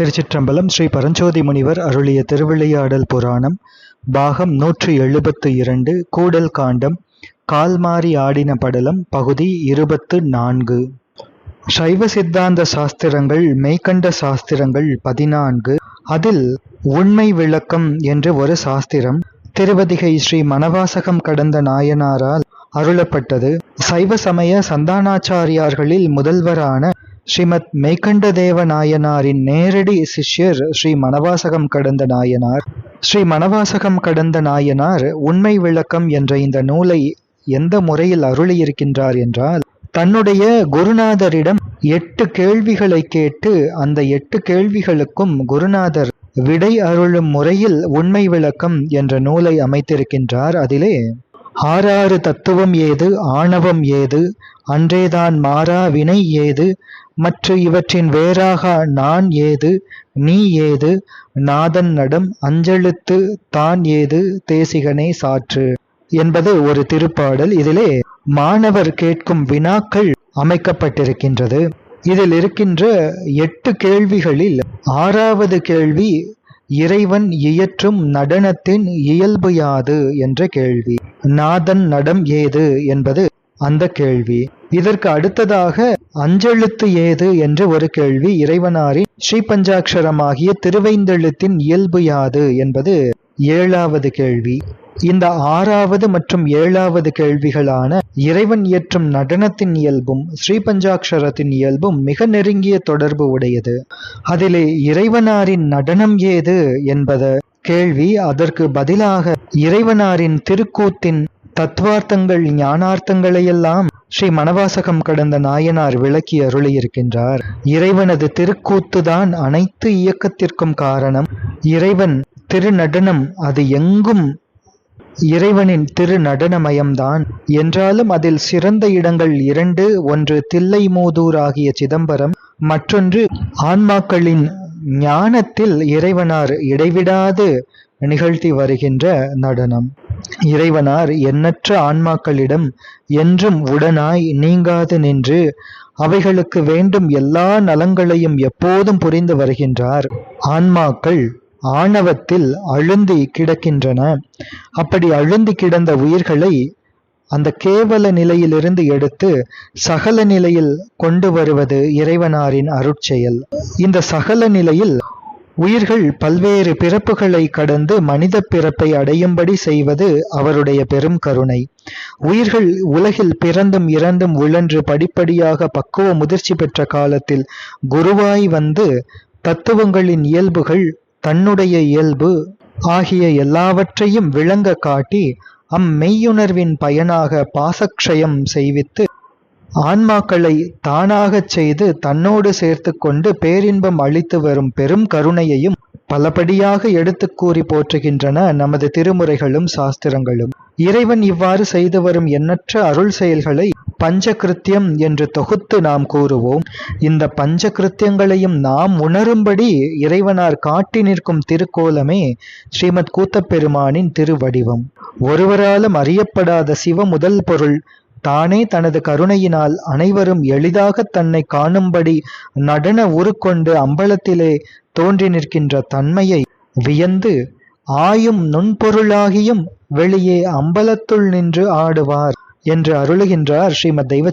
திருச்சிற்றம்பலம் ஸ்ரீ பரஞ்சோதி முனிவர் அருளிய திருவிளையாடல் புராணம் பாகம் நூற்றி எழுபத்து இரண்டு கூடல் காண்டம் கால்மாறி ஆடின படலம் பகுதி இருபத்து நான்கு. சைவ சித்தாந்த சாஸ்திரங்கள் மெய்கண்ட சாஸ்திரங்கள் பதினான்கு. அதில் உண்மை விளக்கம் என்று ஒரு சாஸ்திரம் திருவதிகை ஸ்ரீ மணவாசகம் கடந்த நாயனாரால் அருளப்பட்டது. சைவ சமய சந்தானாச்சாரியார்களில் முதல்வரான ஸ்ரீமத் மெய்கண்டதேவ நாயனாரின் நேரடி சிஷ்யர் ஸ்ரீ மணவாசகம் கடந்த நாயனார். ஸ்ரீ மணவாசகம் கடந்த நாயனார் உண்மை விளக்கம் என்ற இந்த நூலை எந்த முறையில் அருளியிருக்கின்றார் என்றால் தன்னுடைய குருநாதரிடம் எட்டு கேள்விகளை கேட்டு அந்த எட்டு கேள்விகளுக்கும் குருநாதர் விடை அருளும் முறையில் உண்மை விளக்கம் என்ற நூலை அமைத்திருக்கின்றார். அதிலே ஆறாறு தத்துவம் ஏது ஆணவம் ஏது அன்றேதான் மாறா வினை ஏது மற்ற இவற்றின் வேறாக நான் ஏது நீ ஏது நாதன் நடம் அஞ்செழுத்து தான் ஏது தேசிகனே சாற்று என்பது ஒரு திருப்பாடல். இதிலே மாணவர் கேட்கும் வினாக்கள் அமைக்கப்பட்டிருக்கின்றது. இதில் இருக்கின்ற எட்டு கேள்விகளில் ஆறாவது கேள்வி இறைவன் இயற்றும் நடனத்தின் இயல்பு யாது? என்ற கேள்வி. நாதன் நடம் ஏது? என்பது அந்த கேள்வி. இதற்கு அடுத்ததாக அஞ்செழுத்து ஏது? என்ற ஒரு கேள்வி இறைவனாரின் ஸ்ரீபஞ்சாட்சரமாகிய திருவைந்தெழுத்தின் இயல்பு யாது? என்பது ஏழாவது கேள்வி. இந்த ஆறாவது மற்றும் ஏழாவது கேள்விகளான இறைவன் இயற்றும் நடனத்தின் இயல்பும் ஸ்ரீபஞ்சாட்சரத்தின் இயல்பும் மிக நெருங்கிய தொடர்பு உடையது. அதிலே இறைவனாரின் நடனம் ஏது என்பது கேள்வி. அதற்கு பதிலாக இறைவனாரின் திருக்கூத்தின் தத்துவார்த்தங்கள் ஞானார்த்தங்களையெல்லாம் ஸ்ரீ மணவாசகம் கடந்த நாயனார் விளக்கி அருளியிருக்கின்றார். இறைவனது திருக்கூத்துதான் அனைத்து இயக்கத்திற்கும் காரணம். இறைவன் திருநடனம் அது எங்கும் இறைவனின் திரு நடனமயம்தான் என்றாலும் அதில் சிறந்த இடங்கள் இரண்டு ஒன்று தில்லைமூதூர் ஆகிய சிதம்பரம் மற்றொன்று ஆன்மாக்களின் ஞானத்தில் இறைவனார் இடைவிடாது நிகழ்த்தி வருகின்ற நடனம். இறைவனார் எண்ணற்ற ஆன்மாக்களிடம் என்றும் உடனாய் நீங்காது நின்று அவைகளுக்கு வேண்டும் எல்லா நலங்களையும் எப்போதும் புரிந்து வருகின்றார். ஆன்மாக்கள் ஆணவத்தில் அழுந்தி கிடக்கின்றன. அப்படி அழுந்தி கிடந்த உயிர்களை அந்த கேவல நிலையிலிருந்து எடுத்து சகல நிலையில் கொண்டு வருவது இறைவனாரின் அருட்செயல். இந்த சகல நிலையில் உயிர்கள் பல்வேறு பிறப்புகளை கடந்து மனித பிறப்பை அடையும்படி செய்வது அவருடைய பெரும் கருணை. உயிர்கள் உலகில் பிறந்தும் இறந்தும் உழன்று படிப்படியாக பக்குவ முதிர்ச்சி பெற்ற காலத்தில் குருவாய் வந்து தத்துவங்களின் இயல்புகள் தன்னுடைய இயல்பு ஆகிய எல்லாவற்றையும் விளங்க காட்டி அம்மெய்யுணர்வின் பயனாக பாசக்ஷயம் செய்வித்து ஆன்மாக்களை தானாகச் செய்து தன்னோடு சேர்த்து கொண்டு பேரின்பம் அளித்து வரும் பெரும் கருணையையும் பலபடியாக எடுத்து கூறி போற்றுகின்றன நமது திருமுறைகளும் சாஸ்திரங்களும். இறைவன் இவ்வாறு செய்து வரும் எண்ணற்ற அருள் செயல்களை பஞ்சகிருத்தியம் என்று தொகுத்து நாம் கூறுவோம். இந்த பஞ்சகிருத்தியங்களையும் நாம் உணரும்படி இறைவனார் காட்டி நிற்கும் திருக்கோலமே ஸ்ரீமத் கூத்தப்பெருமானின் திருவடிவம். ஒருவராலும் அறியப்படாத சிவ முதல் பொருள் தானே தனது கருணையினால் அனைவரும் எளிதாக தன்னை காணும்படி நடன உருக்கொண்டு அம்பலத்திலே தோன்றி நிற்கின்ற தன்மையை வியந்து ஆயும் நுண்பொருளாகியும் வெளியே அம்பலத்துள் நின்று ஆடுவார் என்று அருளுகின்றார் ஸ்ரீமத் தெய்வ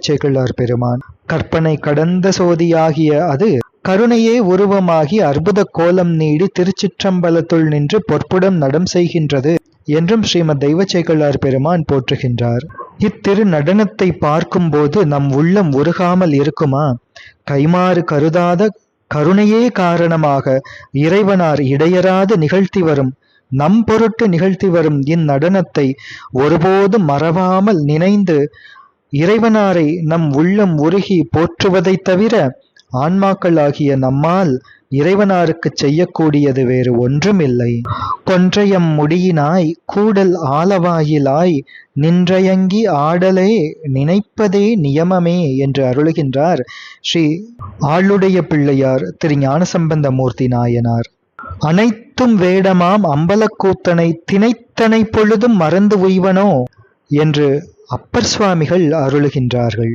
பெருமான். கற்பனை கடந்த சோதியாகிய அது கருணையே உருவமாகி அற்புத கோலம் நீடி திருச்சிற்றம்பலத்துள் நின்று பொற்புடம் நடம் செய்கின்றது. என்றும் ஸ்ரீமத் தெய்வ பெருமான் போற்றுகின்றார். இத்திரு நடனத்தை பார்க்கும்போது நம் உள்ளம் உருகாமல் இருக்குமா? கைமாறு கருதாத கருணையே காரணமாக இறைவனார் இடையராது நிகழ்த்தி வரும் நம் பொருட்டு நிகழ்த்தி வரும் இந்நடனத்தை ஒருபோதும் மறவாமல் நினைந்து இறைவனாரை நம் உள்ளம் உருகி போற்றுவதைத் தவிர ஆன்மாக்களாகிய நம்மால் இறைவனாருக்கு செய்யக்கூடியது வேறு ஒன்றுமில்லை. கொன்றையம் முடியினாய் கூடல் ஆலவாயிலாய் நின்றயங்கி ஆடலே நினைப்பதே நியமமே என்று அருளுகின்றார் ஸ்ரீ ஆளுடைய பிள்ளையார் திரு ஞானசம்பந்த மூர்த்தி நாயனார். அனைத்தும் வேடமாம் அம்பலக்கூத்தனை திணைத்தனை பொழுதும் மறந்து உய்வனோ என்று அப்பர் சுவாமிகள் அருளுகின்றார்கள்.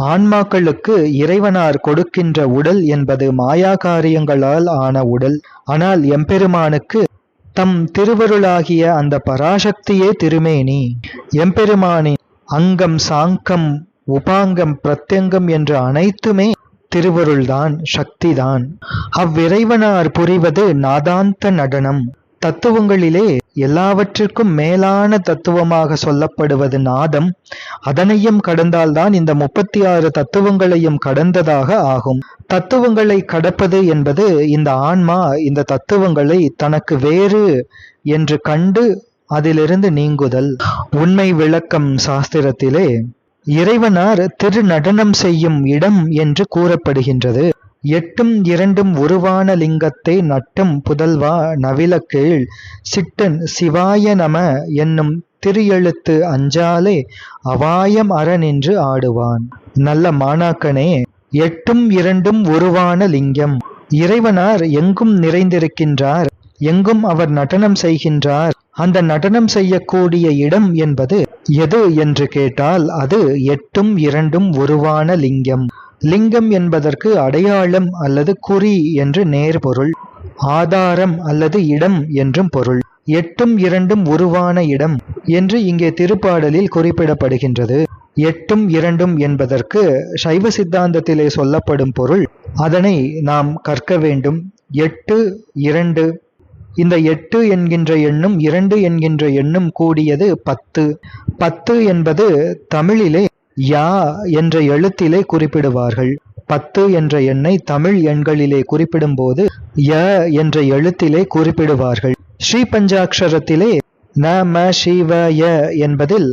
ஆன்மாக்களுக்கு இறைவனார் கொடுக்கின்ற உடல் என்பது மாயா காரியங்களால் ஆன உடல். ஆனால் எம்பெருமானுக்கு தம் திருவருளாகிய அந்த பராசக்தியே திருமேனி. எம்பெருமானின் அங்கம் சாங்கம் உபாங்கம் பிரத்யங்கம் என்ற அனைத்துமே திருவருள்தான் சக்திதான். அவ்விறைவனார் புரிவது நாதாந்த நடனம். தத்துவங்களிலே எல்லாவற்றிற்கும் மேலான தத்துவமாக சொல்லப்படுவது நாதம் அதனையும் கடந்தால்தான் இந்த முப்பத்தி ஆறு தத்துவங்களையும் கடந்ததாக ஆகும். தத்துவங்களை கடப்பது என்பது இந்த ஆன்மா இந்த தத்துவங்களை தனக்கு வேறு என்று கண்டு அதிலிருந்து நீங்குதல். உண்மை விளக்கம் சாஸ்திரத்திலே இறைவனார் திருநடனம் செய்யும் இடம் என்று கூறப்படுகின்றது. எட்டும் இரண்டும் உருவான லிங்கத்தை நட்டும் புதல்வா நவிலக்கீழ். சிட்டன் சிவாய நம என்னும் திரு எழுத்து அஞ்சாலே அவாயம் அற நின்று ஆடுவான். நல்ல மாணாக்கனே எட்டும் இரண்டும் உருவான லிங்கம். இறைவனார் எங்கும் நிறைந்திருக்கின்றார் எங்கும் அவர் நடனம் செய்கின்றார். அந்த நடனம் செய்யக்கூடிய இடம் என்பது எது என்று கேட்டால் அது எட்டும் இரண்டும் உருவான லிங்கம். லிங்கம் என்பதற்கு அடையாளம் அல்லது குறி என்று நேர்பொருள் ஆதாரம் அல்லது இடம் என்றும் பொருள். எட்டும் இரண்டும் உருவான இடம் என்று இங்கே திருப்பாடலில் குறிப்பிடப்படுகின்றது. எட்டும் இரண்டும் என்பதற்கு சைவ சித்தாந்தத்திலே சொல்லப்படும் பொருள். அதனை நாம் கற்க வேண்டும். எட்டு இரண்டு. இந்த எட்டு என்கின்ற எண்ணும் இரண்டு என்கின்ற எண்ணும் கூடியது பத்து. பத்து என்பது தமிழிலே யா என்ற எழுத்திலே குறிப்பிடுவார்கள். பத்து என்ற எண்ணை தமிழ் எண்களிலே குறிப்பிடும்போது ய என்ற எழுத்திலே குறிப்பிடுவார்கள். ஸ்ரீ பஞ்சாட்சரத்திலே ந ம சிவ ய என்பதில்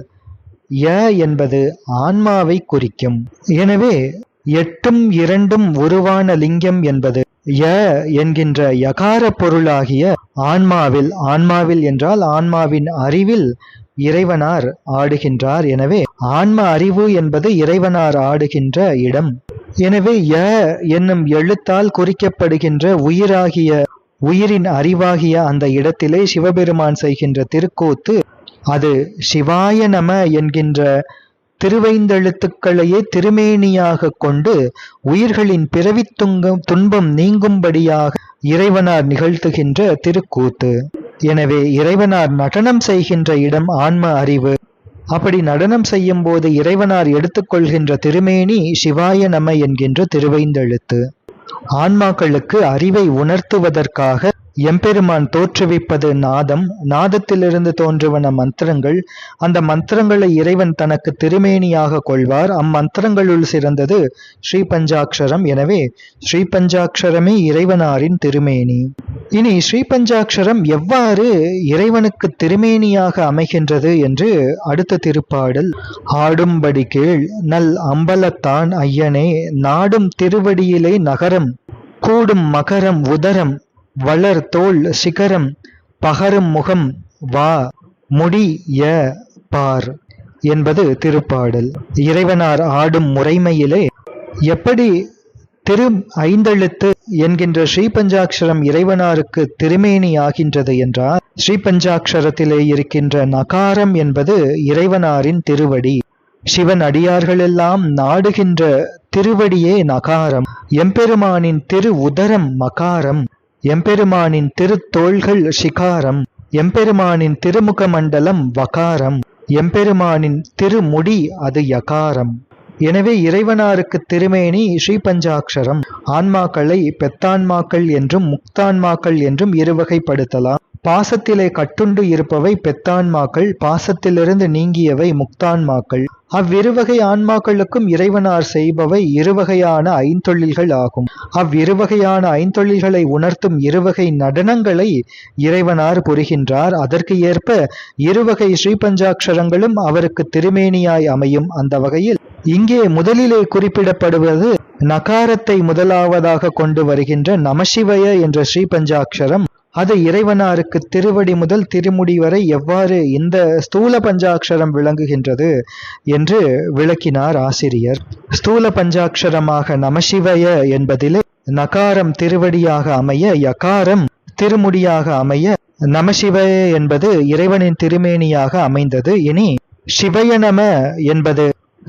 ய என்பது ஆன்மாவை குறிக்கும். எனவே எட்டும் இரண்டும் உருவான லிங்கம் என்பது ய என்கின்ற யகார பொருளாகிய ஆன்மாவில் ஆன்மாவில் என்றால் ஆன்மாவின் அறிவில் இறைவனார் ஆடுகின்றார். எனவே ஆன்ம அறிவு என்பது இறைவனார் ஆடுகின்ற இடம். எனவே ய என்னும் எழுத்தால் குறிக்கப்படுகின்ற உயிராகிய உயிரின் அறிவாகிய அந்த இடத்திலே சிவபெருமான் செய்கின்ற திருக்கூத்து அது சிவாய நம என்கின்ற திருவைந்தெழுத்துக்களையே திருமேனியாக கொண்டு உயிர்களின் பிறவித் துங்கம் துன்பம் நீங்கும்படியாக இறைவனார் நிகழ்த்துகின்ற திருக்கூத்து. எனவே இறைவனார் நடனம் செய்கின்ற இடம் ஆன்ம அறிவு. அப்படி நடனம் செய்யும் போது இறைவனார் எடுத்துக்கொள்கின்ற திருமேனி சிவாய நம என்கின்ற திருவைந்தெழுத்து. ஆன்மாக்களுக்கு அறிவை உணர்த்துவதற்காக எம்பெருமான் தோற்றுவிப்பது நாதம் நாதத்திலிருந்து தோன்றுவன மந்திரங்கள் அந்த மந்திரங்களை இறைவன் தனக்கு திருமேனியாக கொள்வார். அம்மந்திரங்களுள் சிறந்தது ஸ்ரீ பஞ்சாட்சரம் எனவே ஸ்ரீ பஞ்சாட்சரமே இறைவனாரின் திருமேனி. இனி ஸ்ரீ பஞ்சாட்சரம் எவ்வாறு இறைவனுக்கு திருமேனியாக அமைகின்றது என்று அடுத்த திருப்பாடல். ஆடும்படி கீழ் நல் அம்பலத்தான் ஐயனே நாடும் திருவடியிலே நகரம் கூடும் மகரம் உதரம் வளர் தோள் சிகரம் பகரும் முகம் வா முடி ய பார் என்பது திருப்பாடல். இறைவனார் ஆடும் முறைமையிலே எப்படி திரு ஐந்தெழுத்து என்கின்ற ஸ்ரீபஞ்சாட்சரம் இறைவனாருக்கு திருமேனி ஆகின்றது என்றால் ஸ்ரீபஞ்சாட்சரத்திலே இருக்கின்ற நகாரம் என்பது இறைவனாரின் திருவடி. சிவன் அடியார்களெல்லாம் நாடுகின்ற திருவடியே நகாரம். எம்பெருமானின் திரு உதரம் மகாரம். எம்பெருமானின் திருத்தோள்கள் சிகாரம் எம்பெருமானின் திருமுக மண்டலம் வகாரம் எம்பெருமானின் திருமுடி அது யகாரம். எனவே இறைவனாருக்கு திருமேனி ஸ்ரீபஞ்சாட்சரம் ஆன்மாக்களை பெத்தான்மாக்கள் என்றும் முக்தான்மாக்கள் என்றும் இருவகைப்படுத்தலாம். பாசத்திலே கட்டுண்டு இருப்பவை பெத்தான்மாக்கள் பாசத்திலிருந்து நீங்கியவை முக்தான்மாக்கள். அவ்விருவகை ஆன்மாக்களுக்கும் இறைவனார் செய்பவை இருவகையான ஐந்தொழில்கள் ஆகும். அவ்விருவகையான ஐந்தொழில்களை உணர்த்தும் இருவகை நடனங்களை இறைவனார் புரிகின்றார். அதற்கு ஏற்ப இருவகை ஸ்ரீபஞ்சாட்சரங்களும் அவருக்கு திருமேனியாய் அமையும். அந்த வகையில் இங்கே முதலிலே குறிப்பிடப்படுவது நகாரத்தை முதலாவதாக கொண்டு வருகின்ற நமசிவய என்ற ஸ்ரீபஞ்சாட்சரம் அது இறைவனாருக்கு திருவடி முதல் திருமுடி வரை எவ்வாறு இந்த ஸ்தூல பஞ்சாட்சரம் விளங்குகின்றது என்று விளக்கினார் ஆசிரியர். ஸ்தூல பஞ்சாட்சரமாக நமசிவய என்பதிலே நகாரம் திருவடியாக அமைய யகாரம் திருமுடியாக அமைய நமசிவய என்பது இறைவனின் திருமேனியாக அமைந்தது. இனி சிவயநம என்பது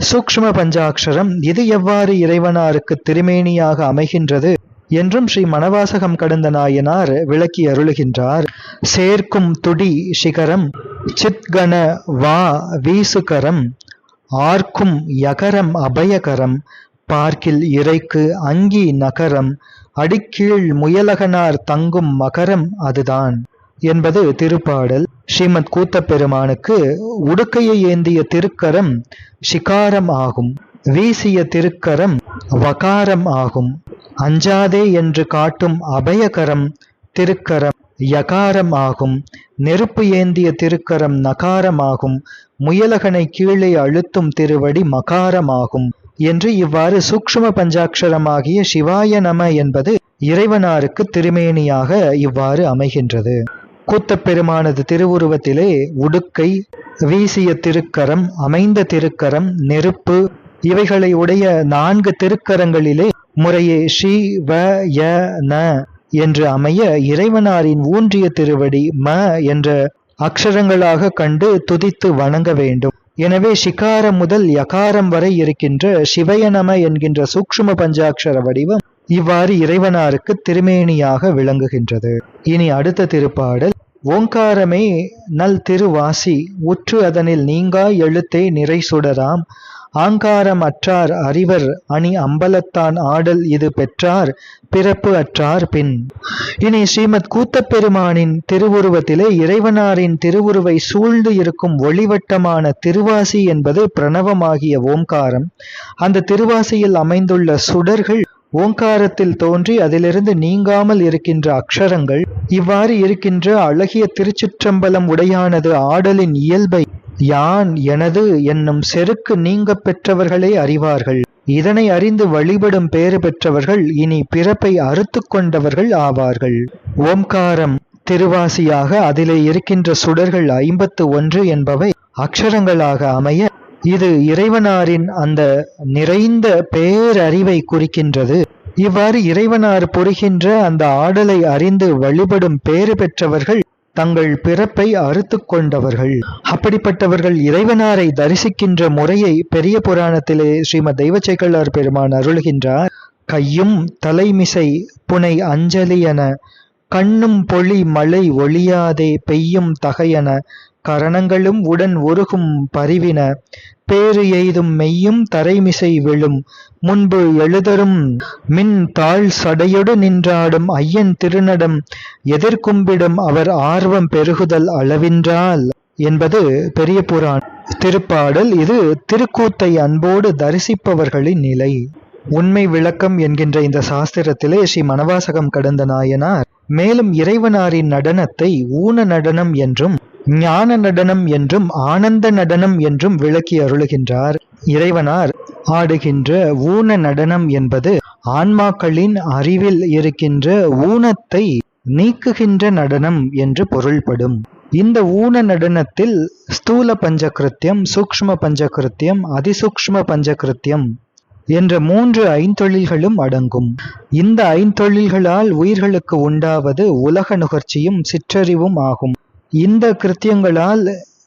சூக்ஷ்ம பஞ்சாட்சரம். இது எவ்வாறு இறைவனாருக்கு திருமேனியாக அமைகின்றது? என்றும் ஸ்ரீ மணவாசகம் கடந்த நாயனார் விளக்கி அருளுகின்றார். சேர்க்கும் துடி சிகரம் சித்கண வா வீசுகரம் ஆர்க்கும் யகரம் அபயகரம் பார்க்கில் இறைக்கு அங்கி நகரம் அடிக்கீழ் முயலகனார் தங்கும் மகரம் அதுதான் என்பது திருப்பாடல். ஸ்ரீமத் கூத்தப்பெருமானுக்கு உடுக்கையை ஏந்திய திருக்கரம் சிகாரம் ஆகும். வீசிய திருக்கரம் வகாரம் ஆகும். அஞ்சாதே என்று காட்டும் அபயகரம் திருக்கரம் யகாரம் ஆகும். நெருப்பு ஏந்திய திருக்கரம் நகாரமாகும் முயலகனை கீழே அழுத்தும் திருவடி மகாரமாகும் என்று இவ்வாறு சூக்ஷ்ம பஞ்சாட்சரமாகிய சிவாய நம என்பது இறைவனாருக்கு திருமேனியாக இவ்வாறு அமைகின்றது. கூத்தப்பெருமானது திருவுருவத்திலே உடுக்கை வீசிய திருக்கரம் அமைந்த திருக்கரம் நெருப்பு இவைகளை உடைய நான்கு திருக்கரங்களிலே முறையே ஸ்ரீ வ ய ந என்று அமைய இறைவனாரின் ஊன்றிய திருவடி ம என்ற அக்ஷரங்களாக கண்டு துதித்து வணங்க வேண்டும். எனவே சிகாரம் முதல் யகாரம் வரை இருக்கின்ற சிவயநம என்கின்ற சூக்ஷ்ம பஞ்சாட்சர வடிவம் இவ்வாறு இறைவனாருக்கு திருமேனியாக விளங்குகின்றது. இனி அடுத்த திருப்பாடல். ஓங்காரமே நல் திருவாசி உற்று அதனில் நீங்கா எழுத்தை நிறை சுடராம் ஆங்காரம் அற்றார் அறிவர் அணி அம்பலத்தான் ஆடல் இது பெற்றார் பிறப்பு அற்றார் பின். இனி ஸ்ரீமத் கூத்தப் பெருமானின் திருவுருவத்திலே இறைவனாரின் திருவுருவை சூழ்ந்து இருக்கும் ஒளிவட்டமான திருவாசி என்பது பிரணவமாகிய ஓம்காரம். அந்த திருவாசியில் அமைந்துள்ள சுடர்கள் ஓங்காரத்தில் தோன்றி அதிலிருந்து நீங்காமல் இருக்கின்ற அக்ஷரங்கள் இவ்வாறு இருக்கின்ற அழகிய திருச்சிற்றம்பலம் உடையானது ஆடலின் இயல்பை யான் எனது என்னும் செருக்கு நீங்க பெற்றவர்களே அறிவார்கள். இதனை அறிந்து வழிபடும் பேறு பெற்றவர்கள் இனி பிறப்பை அறுத்து கொண்டவர்கள் ஆவார்கள். ஓம்காரம் திருவாசியாக அதிலே இருக்கின்ற சுடர்கள் ஐம்பத்து ஒன்று என்பவை அக்ஷரங்களாக அமைய இது இறைவனாரின் அந்த நிறைந்த பேரறிவை குறிக்கின்றது. இவ்வாறு இறைவனார் புரிகின்ற அந்த ஆடலை அறிந்து வழிபடும் பேறு பெற்றவர்கள் தங்கள் பிறப்பை அறுத்து கொண்டவர்கள். அப்படிப்பட்டவர்கள் இறைவனாரை தரிசிக்கின்ற முறையை பெரிய புராணத்திலே ஸ்ரீமத் தெய்வச்சைக்கல்லார் பெருமான் அருள்கின்றார். கையும் தலைமிசை புனை அஞ்சலி என கண்ணும் பொழி மழை ஒளியாதே பெய்யும் தகையென கரணங்களும் உடன் ஒருகும் பரிவின பேறு எய்தும் மெய்யும் தரைமிசை விழும். முன்பு எழுதரும் மின் தாழ் சடையொடு நின்றாடும் ஐயன் திருநடம் எதிர்கும்பிடும் அவர் ஆர்வம் பெருகுதல் அளவின்றால் என்பது பெரிய புராண் திருப்பாடல் இது திருக்கூத்தை அன்போடு தரிசிப்பவர்களின் நிலை. உண்மை விளக்கம் என்கின்ற இந்த சாஸ்திரத்திலே ஸ்ரீ மணவாசகம் கடந்த நாயனார் மேலும் இறைவனாரின் நடனத்தை ஊன நடனம் என்றும் ஞான நடனம் என்றும் ஆனந்த நடனம் என்றும் விளக்கி அருளுகின்றார். இறைவனார் ஆடுகின்ற ஊன நடனம் என்பது ஆன்மாக்களின் அறிவில் இருக்கின்ற ஊனத்தை நீக்குகின்ற நடனம் என்று பொருள்படும். இந்த ஊன நடனத்தில் ஸ்தூல பஞ்சகிருத்தியம் சூக்ஷ்ம பஞ்சகிருத்தியம் அதிசூக்ஷ்ம பஞ்சகிருத்தியம் என்ற மூன்று ஐந்தொழில்களும் அடங்கும். இந்த ஐந்தொழில்களால் உயிர்களுக்கு உண்டாவது உலக நுகர்ச்சியும் சிற்றறிவும் ஆகும். இந்த கிருத்தியங்களால்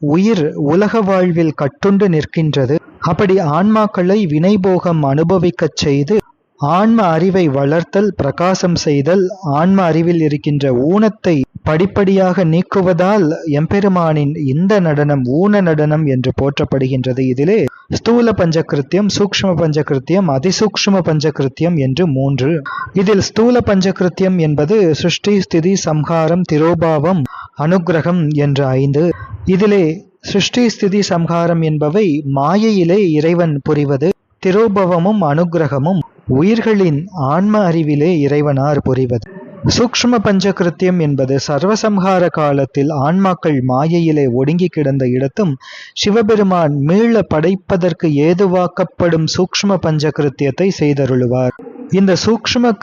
உயிர் உலக வாழ்வில் கட்டுண்டு நிற்கின்றது. அப்படி ஆன்மாக்களை வினைபோகம் அனுபவிக்கச் செய்து ஆன்ம அறிவை வளர்த்தல் பிரகாசம் செய்தல் ஆன்ம அறிவில் இருக்கின்ற ஊனத்தை படிப்படியாக நீக்குவதால் எம்பெருமானின் இந்த நடனம் ஊன நடனம் என்று போற்றப்படுகின்றது. இதிலே ஸ்தூல பஞ்சகிருத்தியம் சூக்ஷ்ம பஞ்சகிருத்தியம் அதிசூக்ஷ்ம பஞ்சகிருத்தியம் என்று மூன்று. இதில் ஸ்தூல பஞ்சகிருத்தியம் என்பது சிருஷ்டி ஸ்திதி சம்ஹாரம் திரோபாவம் அனுக்கிரகம் என்ற ஐந்து. இதிலே சிருஷ்டி ஸ்திதி சம்ஹாரம் என்பவை மாயையிலே இறைவன் புரிவது. திரோபவமும் அனுக்கிரகமும் உயிர்களின் ஆன்ம அறிவிலே இறைவனார் புரிவது சூக்ஷ்ம பஞ்சகிருத்தியம் என்பது சர்வசம்ஹார காலத்தில் ஆன்மாக்கள் மாயையிலே ஒடுங்கி கிடந்த இடத்தும் சிவபெருமான் மீள படைப்பதற்கு ஏதுவாக்கப்படும் சூக்ஷ்ம பஞ்சகிருத்தியத்தை செய்தருளுவார். இந்த சூக்ஷ்ம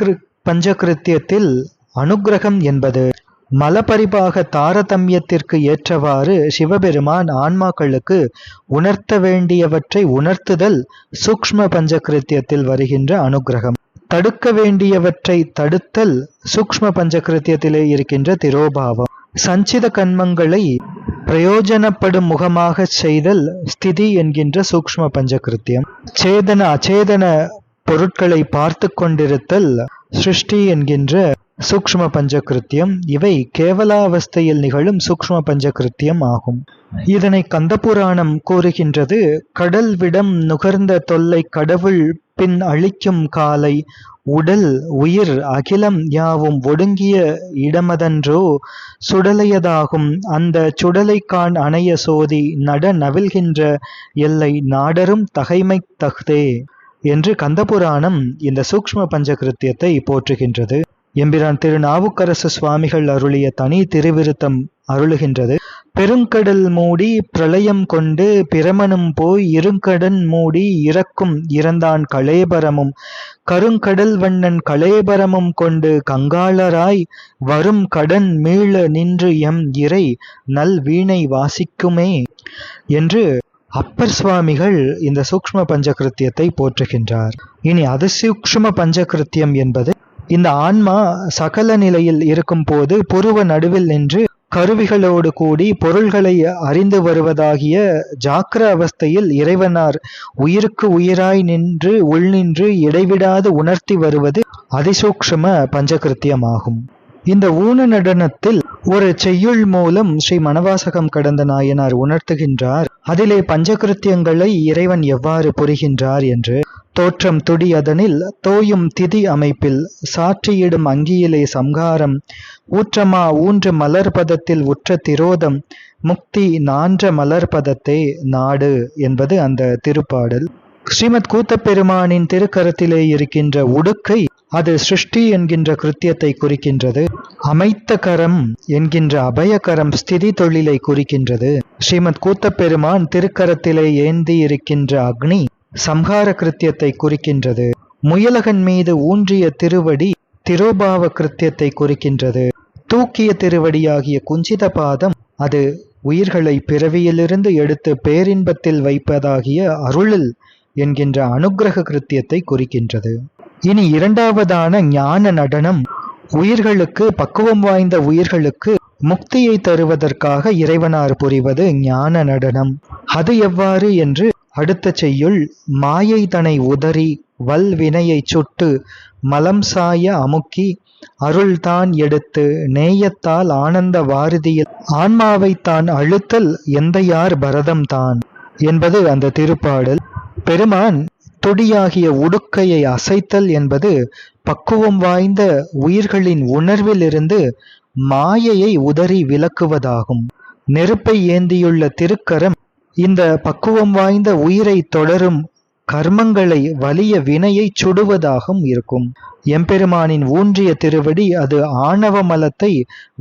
பஞ்சகிருத்தியத்தில் அனுக்கிரகம் என்பது மலபரிபாக தாரதமியத்திற்கு ஏற்றவாறு சிவபெருமான் ஆன்மாக்களுக்கு உணர்த்த வேண்டியவற்றை உணர்த்துதல் சூக்ஷ்ம பஞ்சகிருத்தியத்தில் வருகின்ற அனுக்கிரகம் தடுக்க வேண்டியவற்றை தடுத்தல் சூக்ஷ்ம பஞ்சகிருத்தியத்திலே இருக்கின்ற திரோபாவம். சஞ்சித கண்மங்களை பிரயோஜனப்படும் முகமாகச் செய்தல் ஸ்திதி என்கின்ற சூக்ஷ்ம பஞ்சகிருத்தியம். சேதன அச்சேதன பொருட்களை பார்த்து கொண்டிருத்தல் சிருஷ்டி என்கின்ற சூக்ஷ்ம பஞ்சகிருத்தியம் இவை கேவலாவஸ்தையில் நிகழும் சூக்ஷ்ம பஞ்சகிருத்தியம் ஆகும். இதனை கந்தபுராணம் கூறுகின்றது கடல் விடம் நுகர்ந்த தொல்லை கடவுள் பின் அழிக்கும் காலை உடல் உயிர் அகிலம் யாவும் ஒடுங்கிய இடமதன்றோ சுடலையதாகும். அந்த சுடலைக்கான் அணைய சோதி நட நவில்கின்ற எல்லை நாடரும் தகைமை தகுதே என்று கந்தபுராணம் இந்த சூக்ஷ்ம பஞ்சகிருத்தியத்தை போற்றுகின்றது. எம்பிரான் திருநாவுக்கரசு சுவாமிகள் அருளிய தனி திருவிருத்தம் அருளுகின்றது. பெருங்கடல் மூடி பிரளயம் கொண்டு பிரமனும் போய் இருங்கடன் மூடி இறக்கும் இறந்தான் கலேபரமும். கருங்கடல் வண்ணன் கலேபரமும் கொண்டு கங்காளராய் வரும் கடன் மீள நின்று எம் இறை நல் வீணை வாசிக்குமே என்று அப்பர் சுவாமிகள் இந்த சூக்ஷ்ம பஞ்சகிருத்தியத்தை போற்றுகின்றார். இனி அதிசூக்ஷ்ம பஞ்சகிருத்தியம் என்பது இந்த ஆன்மா சகல நிலையில் இருக்கும் போது புருவ நடுவில் நின்று கருவிகளோடு கூடி பொருள்களை அறிந்து வருவதாகிய ஜாக்கிர அவஸ்தையில் இறைவனார் உயிருக்கு உயிராய் நின்று உள்நின்று இடைவிடாது உணர்த்தி வருவது அதிசூக்ஷ்ம பஞ்சகிருத்தியமாகும். இந்த ஊன நடனத்தில் ஒரு செய்யுள் மூலம் ஸ்ரீ மணவாசகம் கடந்த நாயனார் உணர்த்துகின்றார் அதிலே பஞ்சகிருத்தியங்களை இறைவன் எவ்வாறு புரிகின்றார் என்று தோற்றம் துடி அதனில் தோயும் திதி அமைப்பில் சாற்றியிடும் அங்கியிலே சம்ஹாரம். ஊற்றமா ஊன்று மலர்பதத்தில் உற்ற திரோதம். முக்தி நான்ற மலர்பதத்தே நாடு என்பது அந்த திருப்பாடல். ஸ்ரீமத் கூத்தப்பெருமானின் திருக்கரத்திலே இருக்கின்ற உடுக்கை அது சிருஷ்டி என்கின்ற கிருத்தியத்தை குறிக்கின்றது. அமைத்த கரம் என்கின்ற அபயகரம் ஸ்திதி தொழிலை குறிக்கின்றது. ஸ்ரீமத் கூத்தப்பெருமான் திருக்கரத்திலே ஏந்தி இருக்கின்ற அக்னி சம்ஹார கிருத்தியத்தை குறிக்கின்றது. முயலகன் மீது ஊன்றிய திருவடி திரோபாவ கிருத்தியத்தை குறிக்கின்றது. தூக்கிய திருவடியாகிய குஞ்சித பாதம் அது உயிர்களை பிறவியிலிருந்து எடுத்து பேரின்பத்தில் வைப்பதாகிய அருளில் என்கின்ற அனுக்கிரக கிருத்தியத்தை குறிக்கின்றது. இனி இரண்டாவதான ஞான நடனம் உயிர்களுக்கு பக்குவம் வாய்ந்த உயிர்களுக்கு முக்தியை தருவதற்காக இறைவனார் புரிவது ஞான நடனம். அது எவ்வாறு என்று அடுத்த செய்யுள் மாயை தனை உதறி வல் வினையை சுட்டு மலம் சாய அமுக்கி அருள்தான் எடுத்து நேயத்தால் ஆனந்த வாரதியில் ஆன்மாவை தான் அழுத்தல் எந்தையார் பரதம் தான் என்பது அந்த திருப்பாடல். பெருமான் தொடியாகிய உடுக்கையை அசைத்தல் என்பது பக்குவம் வாய்ந்த உயிர்களின் உணர்விலிருந்து மாயையை உதறி விலக்குவதாகும் நெருப்பை ஏந்தியுள்ள திருக்கரம் இந்த பக்குவம் வாய்ந்த உயிரை தொடரும் கர்மங்களை வலிய வினையை சுடுவதாகவும் இருக்கும். எம்பெருமானின் ஊன்றிய திருவடி அது ஆணவ மலத்தை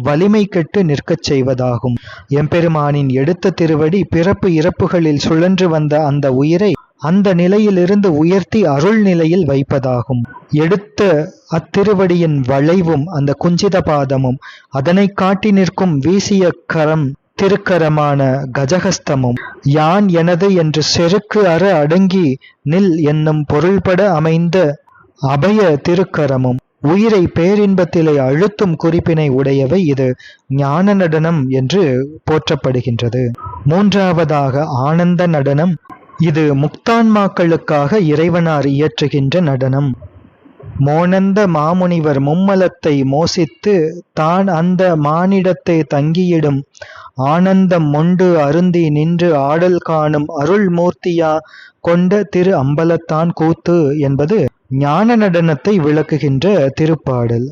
வலிமை கெட்டு நிற்கச் செய்வதாகும். எம்பெருமானின் எடுத்த திருவடி பிறப்பு இறப்புகளில் சுழன்று வந்த அந்த உயிரை அந்த நிலையிலிருந்து உயர்த்தி அருள் நிலையில் வைப்பதாகும். எடுத்த அத்திருவடியின் வளைவும் அந்த குஞ்சித பாதமும் அதனை காட்டி நிற்கும் வீசிய கரம் திருக்கரமான கஜகஸ்தமும் யான் எனது என்று செருக்கு அற அடங்கி நில் என்னும் பொருள்பட அமைந்த அபய திருக்கரமும் உயிரை பேரின்பத்திலே அழுத்தும் குறிப்பினை உடையவை இது ஞான நடனம் என்று போற்றப்படுகின்றது. மூன்றாவதாக ஆனந்த நடனம் இது முக்தான்மாக்களுக்காக இறைவனார் இயற்றுகின்ற நடனம். மோனந்த மாமுனிவர் மும்மலத்தை மோசித்து தான் அந்த மானிடத்தை தங்கியிடும். ஆனந்தம் மொண்டு அருந்தி நின்று ஆடல் காணும் அருள் மூர்த்தியா கொண்ட திரு அம்பலத்தான் கூத்து என்பது ஞான நடனத்தை விளக்குகின்ற திருப்பாடல்.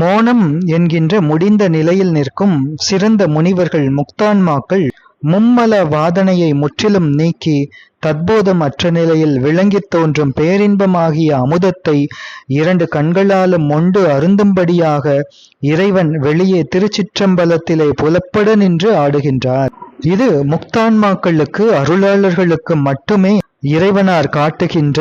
மோனம் என்கின்ற முடிந்த நிலையில் நிற்கும் சிறந்த முனிவர்கள் முக்தான்மாக்கள் மும்மல வாதனையை முற்றிலும் நீக்கி தத்போதம் அற்ற நிலையில் விளங்கித் தோன்றும் பேரின்பமாகிய அமுதத்தை இரண்டு கண்களாலும் மொண்டு அருந்தும்படியாக இறைவன் வெளியே திருச்சிற்றம்பலத்திலே புலப்பட நின்று ஆடுகின்றார். இது முக்தான்மாக்களுக்கு அருளாளர்களுக்கு மட்டுமே இறைவனார் காட்டுகின்ற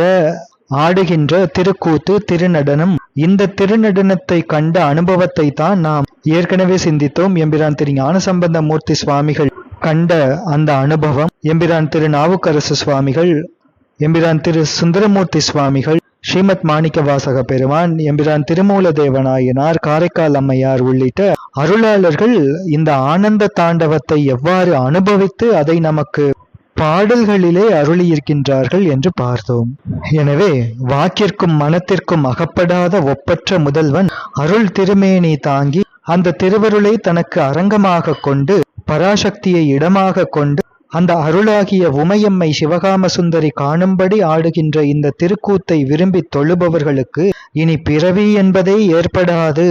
ஆடுகின்ற திருக்கூத்து திருநடனம். இந்த திருநடனத்தை கண்ட அனுபவத்தை தான் நாம் ஏற்கனவே சிந்தித்தோம். எம்பிரான் திரு ஞானசம்பந்த மூர்த்தி சுவாமிகள் கண்ட அந்த அனுபவம் எம்பிரான் திரு நாவுக்கரசு சுவாமிகள் எம்பிரான் திரு சுந்தரமூர்த்தி சுவாமிகள் ஸ்ரீமத் மாணிக்கவாசக பெருமான் எம்பிரான் திருமூல தேவநாயனார் காரைக்கால் அம்மையார் உள்ளிட்ட அருளாளர்கள் இந்த ஆனந்த தாண்டவத்தை எவ்வாறு அனுபவித்து அதை நமக்கு பாடல்களிலே அருளியிருக்கின்றார்கள் என்று பார்த்தோம். எனவே வாக்கிற்கும் மனத்திற்கும் அகப்படாத ஒப்பற்ற முதல்வன் அருள் திருமேனி தாங்கி அந்த திருவருளை தனக்கு அரங்கமாக கொண்டு பராசக்தியை இடமாக கொண்டு அந்த அருளாகிய உமையம்மை சிவகாம சுந்தரி காணும்படி ஆடுகின்ற இந்த திருக்கூத்தை விரும்பி தொழுபவர்களுக்கு இனி பிறவி என்பதே ஏற்படாது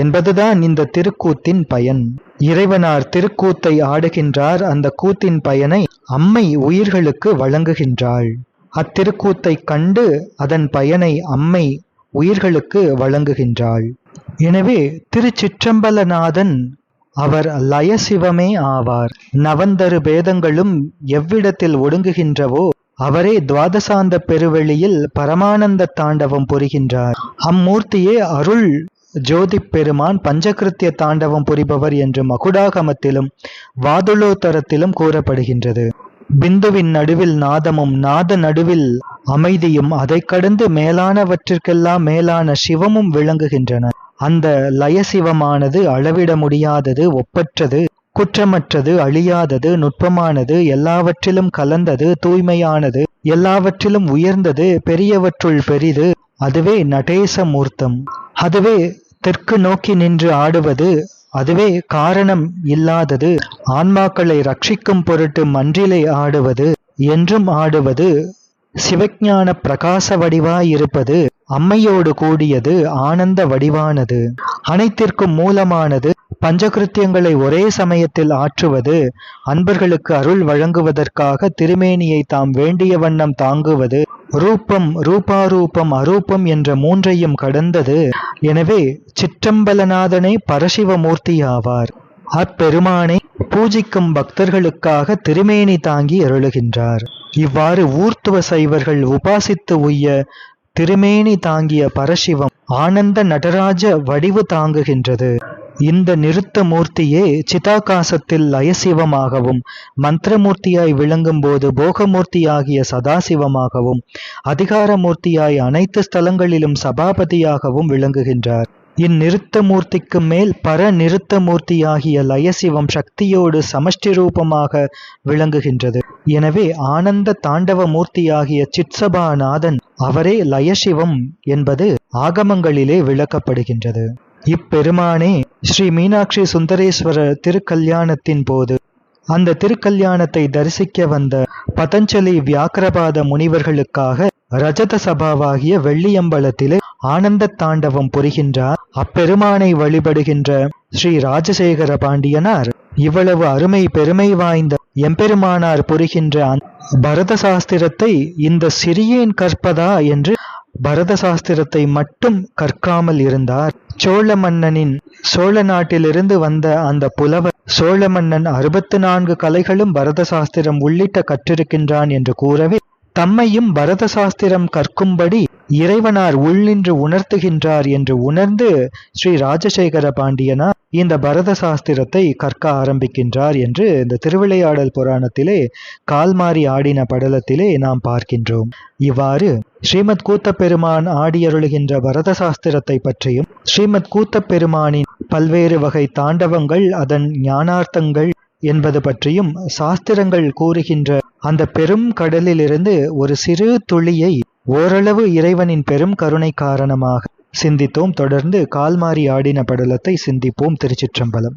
என்பதுதான் இந்த திருக்கூத்தின் பயன். இறைவனார் திருக்கூத்தை ஆடுகின்றார். அந்த கூத்தின் பயனை அம்மை உயிர்களுக்கு வழங்குகின்றாள். அத்திருக்கூத்தை கண்டு அதன் பயனை அம்மை உயிர்களுக்கு வழங்குகின்றாள். எனவே திருச்சிற்றம்பலநாதன் அவர் லயசிவமே ஆவார். நவந்தரு பேதங்களும் எவ்விடத்தில் ஒடுங்குகின்றவோ அவரே துவாதசாந்த பெருவெளியில் பரமானந்த தாண்டவம் புரிகின்றார். அம்மூர்த்தியே அருள் ஜோதி பெருமான் பஞ்சகிருத்திய தாண்டவம் புரிபவர் என்று மகுடாகமத்திலும் வாதுளோத்தரத்திலும் கூறப்படுகின்றது. பிந்துவின் நடுவில் நாதமும் நாத நடுவில் அமைதியும் அதை கடந்து மேலானவற்றிற்கெல்லாம் மேலான சிவமும் விளங்குகின்றன. அந்த லயசிவமானது அளவிட முடியாதது ஒப்பற்றது குற்றமற்றது அழியாதது நுட்பமானது எல்லாவற்றிலும் கலந்தது தூய்மையானது எல்லாவற்றிலும் உயர்ந்தது பெரியவற்றுள் பெரிது அதுவே நடேச மூர்த்தம் அதுவே தெற்கு நோக்கி நின்று ஆடுவது அதுவே காரணம் இல்லாதது ஆன்மாக்களை ரட்சிக்கும் பொருட்டு மன்றிலை ஆடுவது என்றும் ஆடுவது சிவஞான பிரகாச வடிவாயிருப்பது அம்மையோடு கூடியது ஆனந்த வடிவானது. அனைத்திற்கும் மூலமானது பஞ்சகிருத்தியங்களை ஒரே சமயத்தில் ஆற்றுவது அன்பர்களுக்கு அருள் வழங்குவதற்காக திருமேனியை தாம் வேண்டிய வண்ணம் தாங்குவது ரூபம் ரூபாரூபம் அரூபம் என்ற மூன்றையும் கடந்தது. எனவே சிற்றம்பலநாதனே பரசிவமூர்த்தியாவார். அப்பெருமானை பூஜிக்கும் பக்தர்களுக்காக திருமேனி தாங்கி அருளுகின்றார். இவ்வாறு ஊர்த்துவ சைவர்கள் உபாசித்து உய்ய திருமேனி தாங்கிய பரசிவம் ஆனந்த நடராஜ வடிவு தாங்குகின்றது. இந்த நிறுத்த மூர்த்தியே சிதாகாசத்தில் லயசிவமாகவும் மந்திரமூர்த்தியாய் விளங்கும் போது போகமூர்த்தியாகிய சதாசிவமாகவும் அதிகாரமூர்த்தியாய் அனைத்து ஸ்தலங்களிலும் சபாபதியாகவும் விளங்குகின்றார். இந்நிறுத்தமூர்த்திக்கு மேல் பர நிறுத்தமூர்த்தியாகிய லயசிவம் சக்தியோடு சமஷ்டி ரூபமாக விளங்குகின்றது. எனவே ஆனந்த தாண்டவ மூர்த்தியாகிய சித்சபாநாதன் அவரே லயசிவம் என்பது ஆகமங்களிலே விளக்கப்படுகின்றது. இப்பெருமானே ஸ்ரீ மீனாட்சி சுந்தரேஸ்வரர் திருக்கல்யாணத்தின் போது அந்த திருக்கல்யாணத்தை தரிசிக்க வந்த பதஞ்சலி வியாக்கிரபாத முனிவர்களுக்காக ரஜத சபாவாகிய வெள்ளியம்பலத்திலே ஆனந்த தாண்டவம் புரிகின்றார் அப்பெருமானை வழிபடுகின்ற ஸ்ரீ ராஜசேகர பாண்டியனார் இவ்வளவு அருமை பெருமை வாய்ந்த எம்பெருமானார் புரிகின்ற பரத சாஸ்திரத்தை இந்த சிறியேன் கற்பதா என்று பரத சாஸ்திரத்தை மட்டும் கற்காமல் இருந்தார். சோழ மன்னனின் சோழ நாட்டிலிருந்து வந்த அந்த புலவர் சோழ மன்னன் அறுபத்து நான்கு கலைகளும் பரத சாஸ்திரம் உள்ளிட்ட கற்றிருக்கின்றான் என்று கூறவே தம்மையும் பரத சாஸ்திரம் கற்கும்படி இறைவனார் உள்நின்று உணர்த்துகின்றார் என்று உணர்ந்து ஸ்ரீ ராஜசேகர பாண்டியனார் இந்த பரத சாஸ்திரத்தை கற்க ஆரம்பிக்கின்றார் என்று இந்த திருவிளையாடல் புராணத்திலே கால்மாறி ஆடின படலத்திலே நாம் பார்க்கின்றோம். இவ்வாறு ஸ்ரீமத் கூத்தப்பெருமான் ஆடியருளுகின்ற பரத சாஸ்திரத்தை பற்றியும் ஸ்ரீமத் கூத்தப்பெருமானின் பல்வேறு வகை தாண்டவங்கள் அதன் ஞானார்த்தங்கள் என்பது பற்றியும் சாஸ்திரங்கள் கூறுகின்ற அந்த பெரும் கடலிலிருந்து ஒரு சிறு துளியை ஓரளவு இறைவனின் பெரும் கருணை காரணமாக சிந்தித்தோம். தொடர்ந்து கால்மாறி ஆடின படலத்தை சிந்திப்போம் திருச்சிற்றம்பலம்.